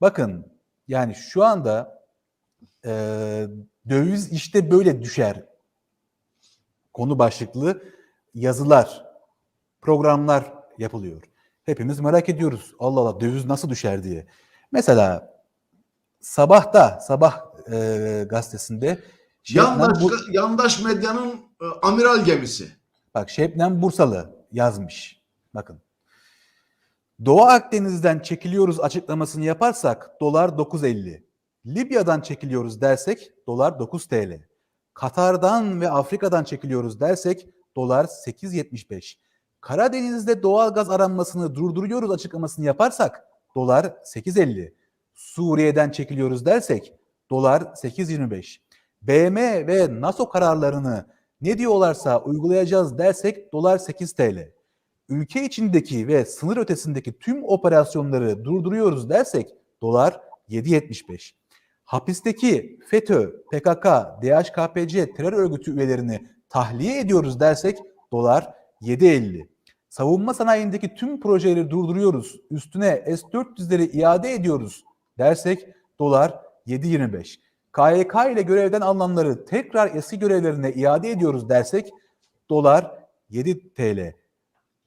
Bakın yani şu anda e, döviz işte böyle düşer. Konu başlıklı yazılar, programlar yapılıyor. Hepimiz merak ediyoruz. Allah Allah döviz nasıl düşer diye. Mesela sabahta, sabah e, gazetesinde Yandaş, Bur- yandaş medyanın e, amiral gemisi. Bak Şebnem Bursalı yazmış. Bakın. Doğu Akdeniz'den çekiliyoruz açıklamasını yaparsak dolar 9.50. Libya'dan çekiliyoruz dersek dolar 9 TL. Katar'dan ve Afrika'dan çekiliyoruz dersek dolar 8.75. Karadeniz'de doğal gaz aranmasını durduruyoruz açıklamasını yaparsak dolar 8.50. Suriye'den çekiliyoruz dersek dolar 8.25. BM ve NATO kararlarını ne diyorlarsa uygulayacağız dersek dolar 8 TL. Ülke içindeki ve sınır ötesindeki tüm operasyonları durduruyoruz dersek dolar 7.75. Hapisteki FETÖ, PKK, DHKPC terör örgütü üyelerini tahliye ediyoruz dersek dolar 7.50. Savunma sanayindeki tüm projeleri durduruyoruz. Üstüne S-400'leri iade ediyoruz dersek dolar 7.25. KYK ile görevden alınanları tekrar eski görevlerine iade ediyoruz dersek dolar 7 TL.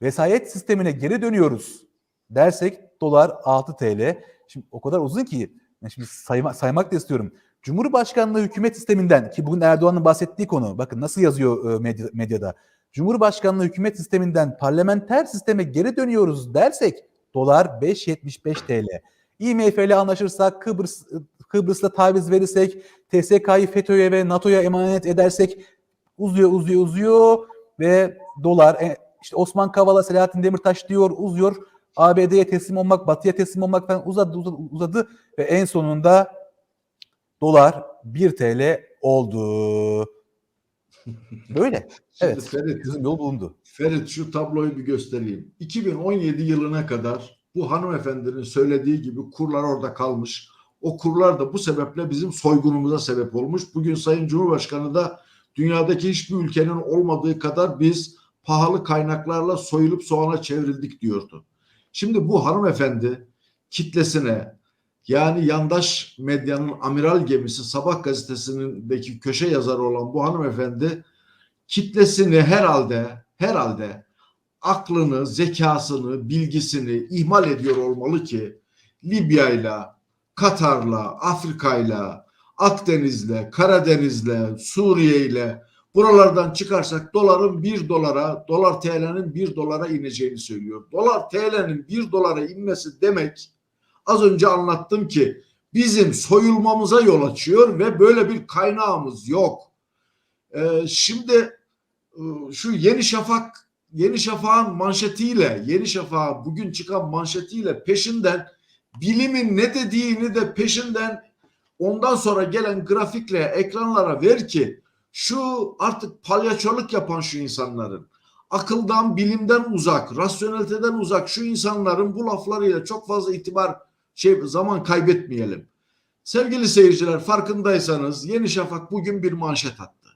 Vesayet sistemine geri dönüyoruz dersek dolar 6 TL. Şimdi o kadar uzun ki şimdi sayma, saymak da istiyorum. Cumhurbaşkanlığı hükümet sisteminden ki bugün Erdoğan'ın bahsettiği konu bakın nasıl yazıyor e, medya- medyada. Cumhurbaşkanlığı hükümet sisteminden parlamenter sisteme geri dönüyoruz dersek dolar 5.75 TL. IMF ile anlaşırsak Kıbrıs Kıbrıs'ta taviz verirsek TSK'yı FETÖ'ye ve NATO'ya emanet edersek uzuyor uzuyor uzuyor ve dolar e, işte Osman Kavala Selahattin Demirtaş diyor uzuyor ABD'ye teslim olmak Batı'ya teslim olmak falan uzadı uzadı, uzadı ve en sonunda dolar 1 TL oldu. Böyle. Şimdi Evet. Ferit, Çözüm yolu bulundu. Ferit şu tabloyu bir göstereyim. 2017 yılına kadar bu hanımefendinin söylediği gibi kurlar orada kalmış. O kurlar da bu sebeple bizim soygunumuza sebep olmuş. Bugün Sayın Cumhurbaşkanı da dünyadaki hiçbir ülkenin olmadığı kadar biz pahalı kaynaklarla soyulup soğana çevrildik diyordu. Şimdi bu hanımefendi kitlesine yani yandaş medyanın amiral gemisi Sabah gazetesindeki köşe yazarı olan bu hanımefendi kitlesini herhalde herhalde aklını, zekasını, bilgisini ihmal ediyor olmalı ki Libya'yla, Katar'la, Afrika'yla, Akdeniz'le, Karadeniz'le, Suriye'yle buralardan çıkarsak doların 1 dolara, dolar TL'nin 1 dolara ineceğini söylüyor. Dolar TL'nin 1 dolara inmesi demek az önce anlattım ki bizim soyulmamıza yol açıyor ve böyle bir kaynağımız yok. Ee, şimdi e, şu Yeni Şafak Yeni Şafak'ın manşetiyle Yeni Şafak bugün çıkan manşetiyle peşinden bilimin ne dediğini de peşinden ondan sonra gelen grafikle ekranlara ver ki şu artık palyaçoluk yapan şu insanların akıldan bilimden uzak rasyoneliteden uzak şu insanların bu laflarıyla çok fazla itibar şey zaman kaybetmeyelim. Sevgili seyirciler farkındaysanız Yeni Şafak bugün bir manşet attı.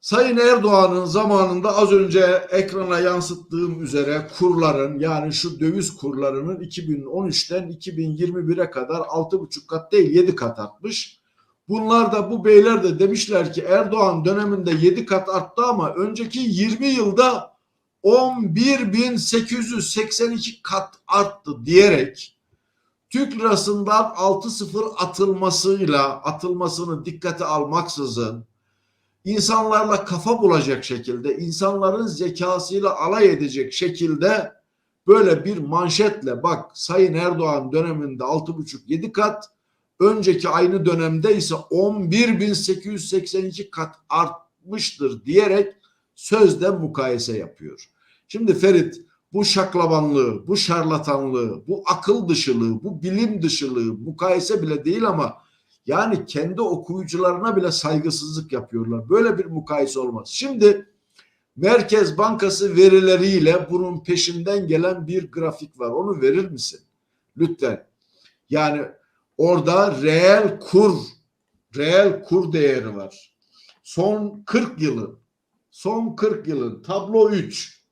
Sayın Erdoğan'ın zamanında az önce ekrana yansıttığım üzere kurların yani şu döviz kurlarının 2013'ten 2021'e kadar 6,5 kat değil 7 kat artmış. Bunlar da bu beyler de demişler ki Erdoğan döneminde 7 kat arttı ama önceki 20 yılda 11.882 kat arttı diyerek Türk lirasından 6-0 atılmasıyla atılmasını dikkate almaksızın insanlarla kafa bulacak şekilde, insanların zekasıyla alay edecek şekilde böyle bir manşetle bak Sayın Erdoğan döneminde 6,5-7 kat, önceki aynı dönemde ise 11.882 kat artmıştır diyerek sözde mukayese yapıyor. Şimdi Ferit bu şaklabanlığı, bu şarlatanlığı, bu akıl dışılığı, bu bilim dışılığı mukayese bile değil ama yani kendi okuyucularına bile saygısızlık yapıyorlar. Böyle bir mukayese olmaz. Şimdi Merkez Bankası verileriyle bunun peşinden gelen bir grafik var. Onu verir misin? Lütfen. Yani orada reel kur, reel kur değeri var. Son 40 yılın, son 40 yılın tablo 3.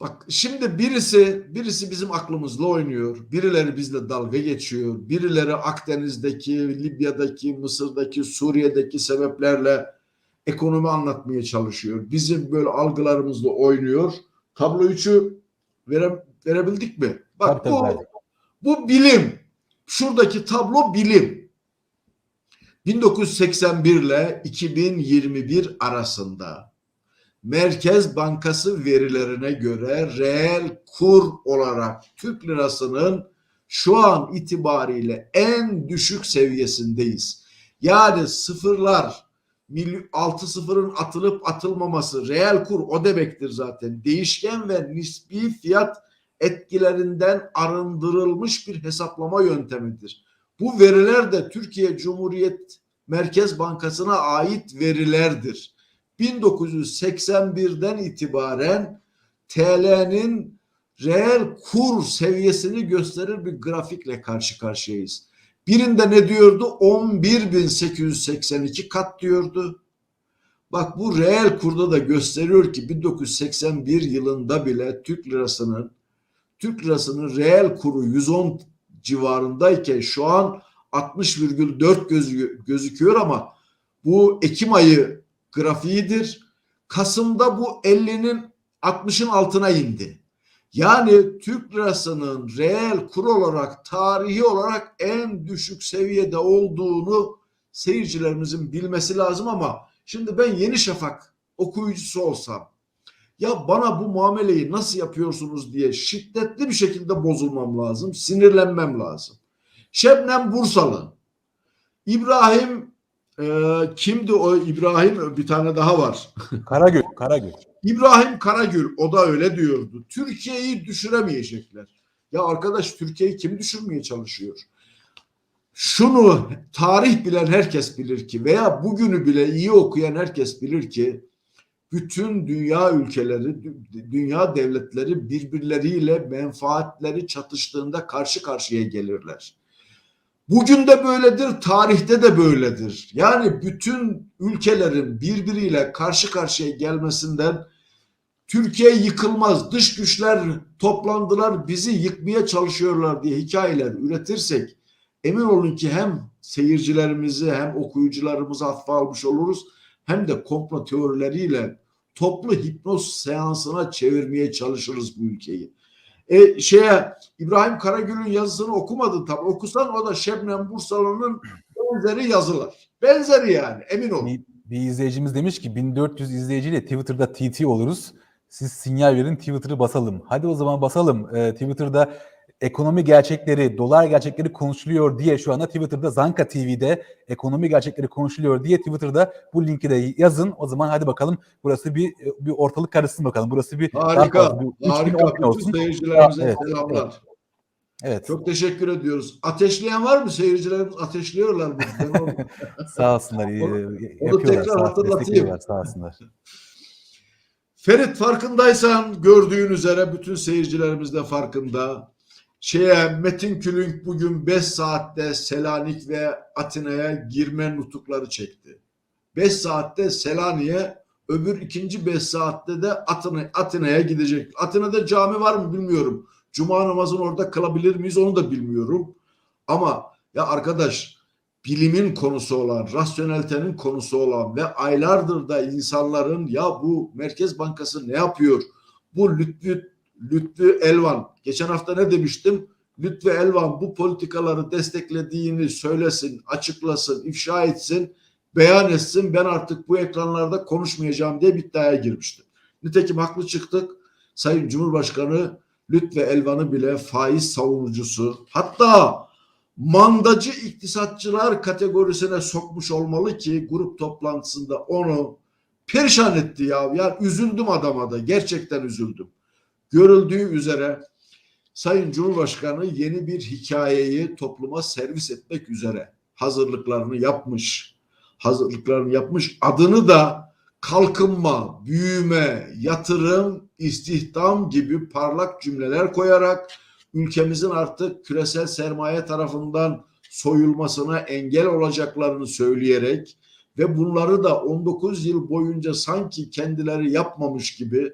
Bak şimdi birisi birisi bizim aklımızla oynuyor. Birileri bizle dalga geçiyor. Birileri Akdeniz'deki, Libya'daki, Mısır'daki, Suriye'deki sebeplerle ekonomi anlatmaya çalışıyor. Bizim böyle algılarımızla oynuyor. Tablo 3'ü vere, verebildik mi? Bak bu, bu bilim. Şuradaki tablo bilim. 1981 ile 2021 arasında Merkez Bankası verilerine göre reel kur olarak Türk lirasının şu an itibariyle en düşük seviyesindeyiz. Yani sıfırlar, mil- altı sıfırın atılıp atılmaması reel kur o demektir zaten. Değişken ve nispi fiyat etkilerinden arındırılmış bir hesaplama yöntemidir. Bu veriler de Türkiye Cumhuriyet Merkez Bankası'na ait verilerdir. 1981'den itibaren TL'nin reel kur seviyesini gösterir bir grafikle karşı karşıyayız. Birinde ne diyordu? 11.882 kat diyordu. Bak bu reel kurda da gösteriyor ki 1981 yılında bile Türk lirasının Türk lirasının reel kuru 110 civarındayken şu an 60,4 gözü- gözüküyor ama bu Ekim ayı grafiğidir. Kasım'da bu 50'nin 60'ın altına indi. Yani Türk lirasının reel kur olarak tarihi olarak en düşük seviyede olduğunu seyircilerimizin bilmesi lazım ama şimdi ben Yeni Şafak okuyucusu olsam ya bana bu muameleyi nasıl yapıyorsunuz diye şiddetli bir şekilde bozulmam lazım, sinirlenmem lazım. Şebnem Bursalı, İbrahim e, kimdi o İbrahim bir tane daha var. Karagül, Karagül. İbrahim Karagül o da öyle diyordu. Türkiye'yi düşüremeyecekler. Ya arkadaş Türkiye'yi kim düşürmeye çalışıyor? Şunu tarih bilen herkes bilir ki veya bugünü bile iyi okuyan herkes bilir ki bütün dünya ülkeleri, dü- dünya devletleri birbirleriyle menfaatleri çatıştığında karşı karşıya gelirler. Bugün de böyledir, tarihte de böyledir. Yani bütün ülkelerin birbiriyle karşı karşıya gelmesinden Türkiye yıkılmaz, dış güçler toplandılar, bizi yıkmaya çalışıyorlar diye hikayeler üretirsek emin olun ki hem seyircilerimizi hem okuyucularımızı hafife almış oluruz hem de komplo teorileriyle toplu hipnoz seansına çevirmeye çalışırız bu ülkeyi. E, şeye İbrahim Karagül'ün yazısını okumadın tabii. Okusan o da Şebnem Bursalı'nın benzeri yazılar. Benzeri yani emin olun. Bir, bir izleyicimiz demiş ki 1400 izleyiciyle Twitter'da TT oluruz. Siz sinyal verin Twitter'ı basalım. Hadi o zaman basalım. Ee, Twitter'da ekonomi gerçekleri, dolar gerçekleri konuşuluyor diye şu anda Twitter'da Zanka TV'de ekonomi gerçekleri konuşuluyor diye Twitter'da bu linki de yazın. O zaman hadi bakalım burası bir bir ortalık karışsın bakalım. Burası bir Harika, fazla, bir 3000, harika. 10.000 Bütün olsun. seyircilerimize Evet, selamlar. Evet. Çok teşekkür ediyoruz. Ateşleyen var mı? Seyircilerimiz ateşliyorlar. Sağ olsunlar. Onu- onu tekrar sağ- hatırlatayım. Sağ olsunlar. Ferit farkındaysan gördüğün üzere bütün seyircilerimiz de farkında. Şeye Metin Külünk bugün 5 saatte Selanik ve Atina'ya girme nutukları çekti. 5 saatte Selanik'e öbür ikinci 5 saatte de Atina, Atina'ya gidecek. Atina'da cami var mı bilmiyorum. Cuma namazını orada kılabilir miyiz onu da bilmiyorum. Ama ya arkadaş bilimin konusu olan, rasyonelitenin konusu olan ve aylardır da insanların ya bu Merkez Bankası ne yapıyor? Bu Lütfü, Lütfü Elvan, geçen hafta ne demiştim? Lütfü Elvan bu politikaları desteklediğini söylesin, açıklasın, ifşa etsin, beyan etsin. Ben artık bu ekranlarda konuşmayacağım diye bir iddiaya girmiştim. Nitekim haklı çıktık. Sayın Cumhurbaşkanı Lütfü Elvan'ı bile faiz savunucusu, hatta mandacı iktisatçılar kategorisine sokmuş olmalı ki grup toplantısında onu perişan etti ya. Yani üzüldüm adama da. Gerçekten üzüldüm. Görüldüğü üzere Sayın Cumhurbaşkanı yeni bir hikayeyi topluma servis etmek üzere hazırlıklarını yapmış. Hazırlıklarını yapmış. Adını da kalkınma, büyüme, yatırım, istihdam gibi parlak cümleler koyarak ülkemizin artık küresel sermaye tarafından soyulmasına engel olacaklarını söyleyerek ve bunları da 19 yıl boyunca sanki kendileri yapmamış gibi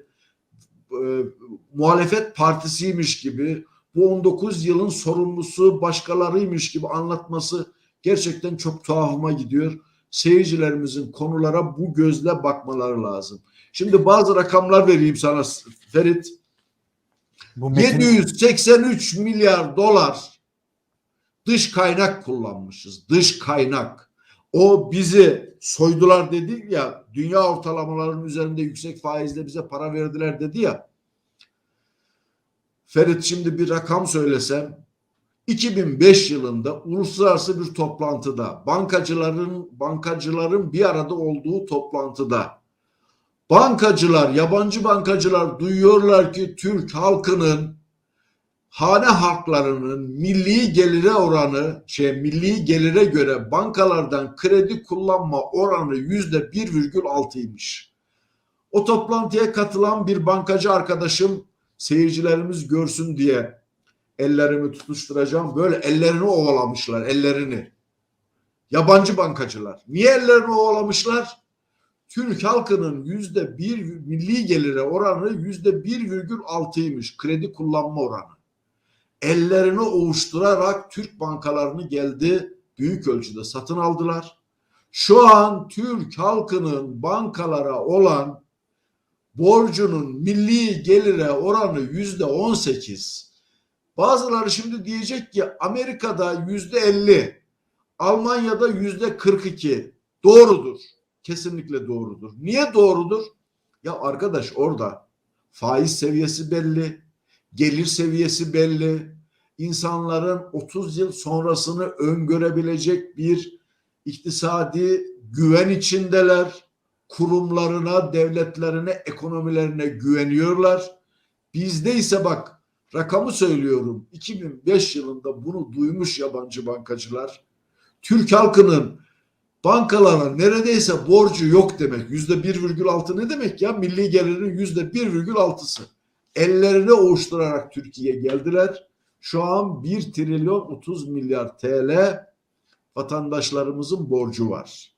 e, muhalefet partisiymiş gibi bu 19 yılın sorumlusu başkalarıymış gibi anlatması gerçekten çok tuhafıma gidiyor. Seyircilerimizin konulara bu gözle bakmaları lazım. Şimdi bazı rakamlar vereyim sana Ferit. Bu metin, 783 milyar dolar dış kaynak kullanmışız. Dış kaynak. O bizi soydular dedik ya dünya ortalamalarının üzerinde yüksek faizle bize para verdiler dedi ya. Ferit şimdi bir rakam söylesem 2005 yılında uluslararası bir toplantıda bankacıların bankacıların bir arada olduğu toplantıda bankacılar yabancı bankacılar duyuyorlar ki Türk halkının hane halklarının milli gelire oranı şey milli gelire göre bankalardan kredi kullanma oranı yüzde 1,6'ymış. O toplantıya katılan bir bankacı arkadaşım seyircilerimiz görsün diye ellerimi tutuşturacağım. Böyle ellerini ovalamışlar ellerini. Yabancı bankacılar. Niye ellerini ovalamışlar? Türk halkının yüzde bir milli gelire oranı yüzde 1,6'ymış kredi kullanma oranı ellerini ovuşturarak Türk bankalarını geldi büyük ölçüde satın aldılar. Şu an Türk halkının bankalara olan borcunun milli gelire oranı yüzde on sekiz. Bazıları şimdi diyecek ki Amerika'da yüzde elli, Almanya'da yüzde kırk iki. Doğrudur. Kesinlikle doğrudur. Niye doğrudur? Ya arkadaş orada faiz seviyesi belli, gelir seviyesi belli. İnsanların 30 yıl sonrasını öngörebilecek bir iktisadi güven içindeler. Kurumlarına, devletlerine, ekonomilerine güveniyorlar. Bizde ise bak rakamı söylüyorum. 2005 yılında bunu duymuş yabancı bankacılar. Türk halkının bankalara neredeyse borcu yok demek. Yüzde 1,6 ne demek ya? Milli gelirin yüzde 1,6'sı ellerini ovuşturarak Türkiye'ye geldiler. Şu an 1 trilyon 30 milyar TL vatandaşlarımızın borcu var.